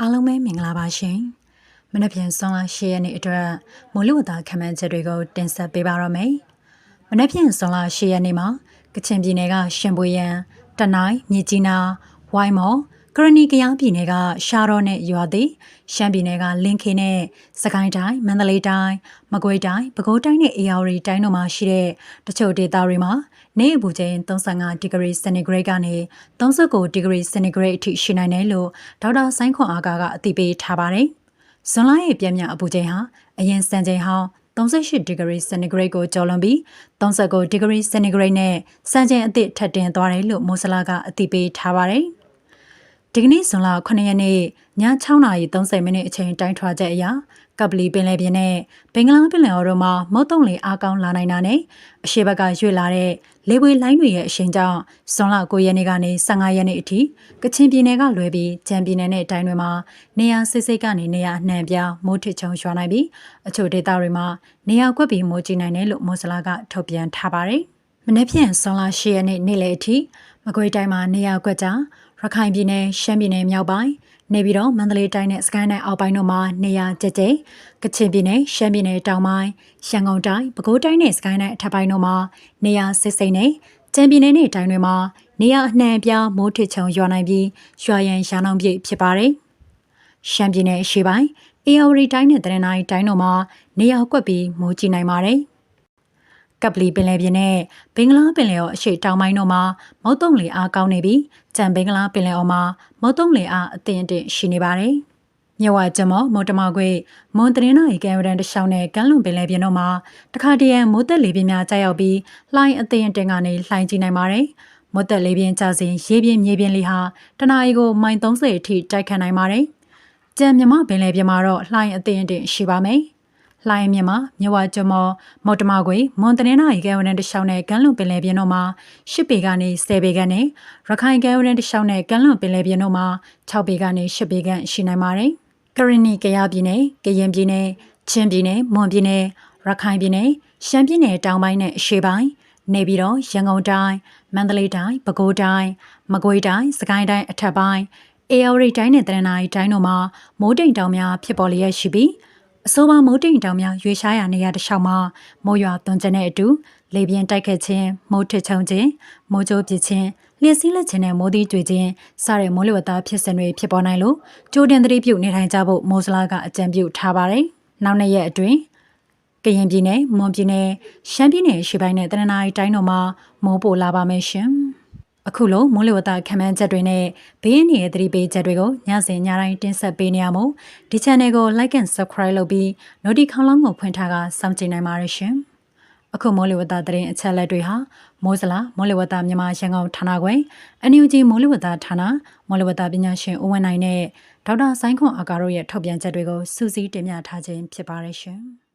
အားလုံးပဲမင်္ဂလာပါရှင်။မနက်ဖြန်ဆွမ်းလာရှေ့ရက်နေ့အတွက်မိုးလေဝသခန့်မှန်းချက်တွေကိုတင်ဆက်ပေးပါရမယ်။မနက်ဖြန်ဆွမ်းလာရှေ့ရက်နေ့မှာကချင်ပြည်နယ်ကရှင်ပွေရန်တနိုင်းမြစ်ကြီးနားဝိုင်းမော် ကရဏီကယားပြည်နယ်ကရှားတော့နဲ့ရွာသည်ရှမ်းပြည်နယ်ကလင်းခေနဲ့စကိုင်းတိုင်းမန္တလေးတိုင်းမကွေးတိုင်းပဲခူးတိုင်းနဲ့အေရဝတီတိုင်းတို့မှာရှိတဲ့တချို့ဒေသတွေမှာနေအပူချိန်35ဒီဂရီစင်တီဂရိတ်ကနေ39ဒီဂရီစင်တီဂရိတ်အထိရှိနိုင်တယ်လို့ဒေါက်တာဆိုင်းခွန်အားကအသိပေးထားပါတယ်။ဇွန်လရဲ့ပြင်းပြအပူချိန်ဟာအရင်စံချိန်ဟောင်း38ဒီဂရီစင်တီဂရိတ်ကိုကျော်လွန်ပြီး39ဒီဂရီစင်တီဂရိတ်နဲ့စံချိန်အသစ်ထပ်တင်သွားတယ်လို့မိုးစလာကအသိပေးထားပါတယ်။ ဒီကနေ့ဇွန်လ9ရက်နေ့ည6:30မိနစ်အချိန်တိုင်းထွာချက်အရကပလီပင်လယ်ပြင်နဲ့ဘင်္ဂလားပင်လယ်အော်တို့မှာမုတ်တုံလေအားကောင်းလာနိုင်တာနဲ့အရှေ့ဘက်ကရွေ့လာတဲ့လေပွေလိုင်းတွေရဲ့အရှိန်ကြောင့်ဇွန်လ9ရက်နေ့ကနေ15ရက်နေ့အထိကချင်ပြည်နယ်ကလွယ်ပြီးကြံပြည်နယ်နဲ့တိုင်းတွေမှာနေရာစိတ်စိတ်ကနေနေရာအနှံ့ပြားမိုးထစ်ချုံရွာနိုင်ပြီးအချို့ဒေသတွေမှာနေရာကွက်ပြီးမိုးကြီးနိုင်တယ်လို့မိုးစလာကထုတ်ပြန်ထားပါတယ်။မနေ့ဖြန်ဇွန်လ10ရက်နေ့နေ့လယ်အထိမကွေးတိုင်းမှာနေရာကွက်ကြောင့် ရခိုင်ပြည်နယ်ရှမ်းပြည်နယ်မြောက်ပိုင်းနေပြည်တော်မန္တလေးတိုင်းနဲ့စကိုင်းတိုင်းအောက်ပိုင်းတို့မှာနေရာကျကျကချင်ပြည်နယ်ရှမ်းပြည်နယ်တောင်ပိုင်းရန်ကုန်တိုင်းပဲခူးတိုင်းနဲ့စကိုင်းတိုင်းအထက်ပိုင်းတို့မှာနေရာစစ်စိမ့်နဲ့ကြံပြည်နယ်နဲ့တိုင်းတွေမှာနေရာအနှံ့ပြားမိုးထစ်ချုံရွာနိုင်ပြီးရွာရန်ရှားနှောင်းပြည့်ဖြစ်ပါတယ်။ရှမ်းပြည်နယ်အရှေ့ပိုင်းအေရဝတီတိုင်းနဲ့တရနိုင်တိုင်းတို့မှာနေရာကွက်ပြီးမိုးကြီးနိုင်ပါတယ်။ ကပလီပင်လယ်ပြင်နဲ့ဘင်္ဂလားပင်လယ်အော်အရှေ့တောင်ပိုင်းတို့မှာမုတ်တုံလေအားကောင်းနေပြီးကြံဘင်္ဂလားပင်လယ်အော်မှာမုတ်တုံလေအားအသင့်အတင့်ရှိနေပါတယ်။မြဝကျမောမော်တမခွေမွန်တရင်းနာရီကံဝရန်တရှောင်းနဲ့ကမ်းလွန်ပင်လယ်ပြင်တို့မှာတခါတရံမိုးသက်လေပြင်းများကြာရောက်ပြီးလှိုင်းအသင့်အတင့်ကနေလှိုင်းကြည့်နိုင်ပါတယ်။မိုးသက်လေပြင်းကျစဉ်ရေပြင်းမြေပြင်းလေဟာတနအီကိုမိုင်30အထိတိုက်ခတ်နိုင်ပါတယ်။ကြံမြမပင်လယ်ပြင်မှာတော့လှိုင်းအသင့်အတင့်ရှိပါမယ်။ လှိုင်းမြမှာမြဝကျမောမော်တမခွေမွန်တနင်္လာရီကဲဝရန်တလျှောက်နဲ့ကမ်းလွန်ပင်လယ်ပြင်တို့မှာ10ပေကနေ10ပေကနေရခိုင်ကဲဝရန်တလျှောက်နဲ့ကမ်းလွန်ပင်လယ်ပြင်တို့မှာ6ပေကနေ10ပေကန်ရှိနိုင်ပါတယ်။ကရင်နီကရပြည်နယ်ကရင်ပြည်နယ်ချင်းပြည်နယ်မွန်ပြည်နယ်ရခိုင်ပြည်နယ်ရှမ်းပြည်နယ်တောင်ပိုင်းနဲ့အရှေ့ပိုင်းနေပြည်တော်ရန်ကုန်တိုင်းမန္တလေးတိုင်းပဲခူးတိုင်းမကွေးတိုင်းစကိုင်းတိုင်းအထက်ပိုင်းအေရဝတီတိုင်းနဲ့တရနာရီတိုင်းတို့မှာမိုးတိမ်တောင်များဖြစ်ပေါ်လျက်ရှိပြီး အဆိုပါမိုးတိမ်တောင်များရွေရှားရာနေရာတစ်လျှောက်မှာမိုးရွာသွန်းခြင်းနဲ့အတူလေပြင်းတိုက်ခတ်ခြင်းမိုးထချုံခြင်းမိုးကြိုးပစ်ခြင်းလျှက်စီးလက်ခြင်းနဲ့မိုးသီးကြွေခြင်းစတဲ့မိုးလေဝသဖြစ်စဉ်တွေဖြစ်ပေါ်နိုင်လို့ကြိုးတင်သတိပြုနေထိုင်ကြဖို့မိုးစလာကအကြံပြုထားပါတယ်။နောက်နှစ်ရက်အတွင်းကရင်ပြည်နယ်မွန်ပြည်နယ်ရှမ်းပြည်နယ်ရှေ့ပိုင်းနဲ့တနင်္လာရီတိုင်းတို့မှာမိုးပိုလာပါမယ်ရှင်။ အခုလိုမိုးလေဝသခံမှန်းချက်တွေနဲ့ဘေးအန္တရာယ်သတိပေးချက်တွေကိုညစဉ်ညတိုင်းတင်ဆက်ပေးနေရမို့ဒီ channel ကို like and subscribe လုပ်ပြီး notification ခေါင်းလောင်းကိုဖွင့်ထားကစောင့်ကြည့်နိုင်ပါရရှင်။အခုမိုးလေဝသသတင်းအချက်အလက်တွေဟာမိုးစလာမိုးလေဝသမြန်မာရန်ကုန်ဌာနခွင်အန်ယူဂျီမိုးလေဝသဌာနမိုးလေဝသပညာရှင်ဦးဝင်းနိုင်နဲ့ဒေါက်တာဆိုင်းခွန်အာကာတို့ရဲ့ထုတ်ပြန်ချက်တွေကိုစူးစီးတင်ပြထားခြင်းဖြစ်ပါရရှင်။